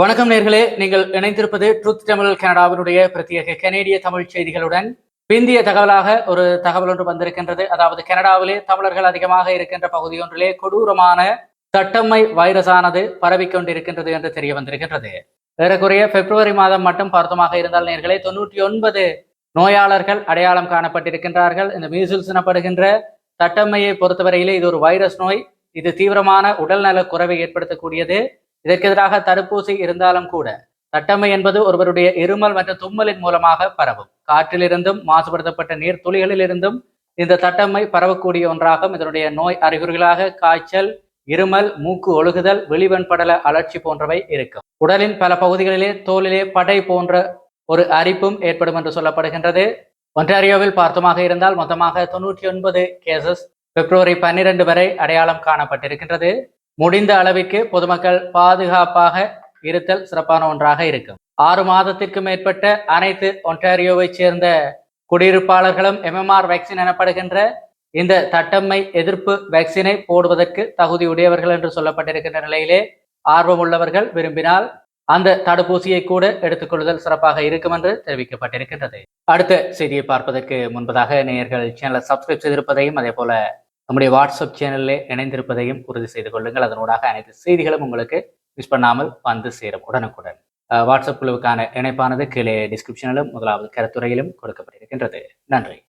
வணக்கம் நேர்களே. நீங்கள் இணைந்திருப்பது ட்ரூத் தமிழ் கனடாவினுடைய பிரத்யேக கனேடிய தமிழ் செய்திகளுடன். பிந்திய தகவலாக ஒரு தகவல் ஒன்று வந்திருக்கின்றது. அதாவது கனடாவிலே தமிழர்கள் அதிகமாக இருக்கின்ற பகுதி ஒன்றிலே கொடூரமான தட்டம்மை வைரஸானது பரவிக்கொண்டிருக்கின்றது என்று தெரிய வந்திருக்கின்றது. ஏறக்குறைய பிப்ரவரி மாதம் மட்டும் பார்த்தமாக இருந்தால் நேர்களே தொண்ணூற்றி ஒன்பது நோயாளர்கள் அடையாளம் காணப்பட்டிருக்கின்றார்கள். இந்த மீசில்ஸ் எனப்படுகின்ற தட்டம்மையை பொறுத்தவரையிலே இது ஒரு வைரஸ் நோய். இது தீவிரமான உடல்நல குறைவை ஏற்படுத்தக்கூடியது. இதற்கு எதிராக தடுப்பூசி இருந்தாலும் கூட தட்டம்மை என்பது ஒருவருடைய இருமல் மற்றும் தும்மலின் மூலமாக பரவும். காற்றிலிருந்தும் மாசுபடுத்தப்பட்ட நீர் துளிகளிலிருந்தும் இந்த தட்டம்மை பரவக்கூடிய ஒன்றாகும். இதனுடைய நோய் அறிகுறிகளாக காய்ச்சல் இருமல் மூக்கு ஒழுகுதல் வெளிவன் படல அழற்சி போன்றவை இருக்கும். உடலின் பல பகுதிகளிலே தோலிலே படை போன்ற ஒரு அரிப்பும் ஏற்படும் என்று சொல்லப்படுகின்றது. ஒன்டாரியோவில் பார்த்தமாக இருந்தால் மொத்தமாக தொண்ணூற்றி ஒன்பது கேசஸ் பிப்ரவரி பன்னிரண்டு வரை அடையாளம் காணப்பட்டிருக்கின்றது. முடிந்த அளவிற்கு பொதுமக்கள் பாதுகாப்பாக இருத்தல் சிறப்பான ஒன்றாக இருக்கும். ஆறு மாதத்திற்கு மேற்பட்ட அனைத்து ஒன்டாரியோவைச் சேர்ந்த குடியிருப்பாளர்களும் எம்எம்ஆர் வேக்சின் எனப்படுகின்ற இந்த தட்டம்மை எதிர்ப்பு வேக்சினை போடுவதற்கு தகுதியுடையவர்கள் என்று சொல்லப்பட்டிருக்கின்ற நிலையிலே ஆர்வமுள்ளவர்கள் விரும்பினால் அந்த தடுப்பூசியை கூட எடுத்துக்கொள்ளுதல் சிறப்பாக இருக்கும் என்று தெரிவிக்கப்பட்டிருக்கின்றது. அடுத்த செய்தியை பார்ப்பதற்கு முன்பதாக நேயர்கள் சேனலை சப்ஸ்கிரைப் செய்திருப்பதையும் அதே போல நம்முடைய வாட்ஸ்அப் சேனலில் இணைந்திருப்பதையும் உறுதி செய்து கொள்ளுங்கள். அதனூடாக அனைத்து செய்திகளும் உங்களுக்கு மிஸ் பண்ணாமல் வந்து சேரும். உடனுக்குடன். வாட்ஸ்அப் குழுவுக்கான இணைப்பானது கீழே டிஸ்கிரிப்ஷனிலும் முதலாவது கருத்துறையிலும் கொடுக்கப்பட்டிருக்கின்றது. நன்றி.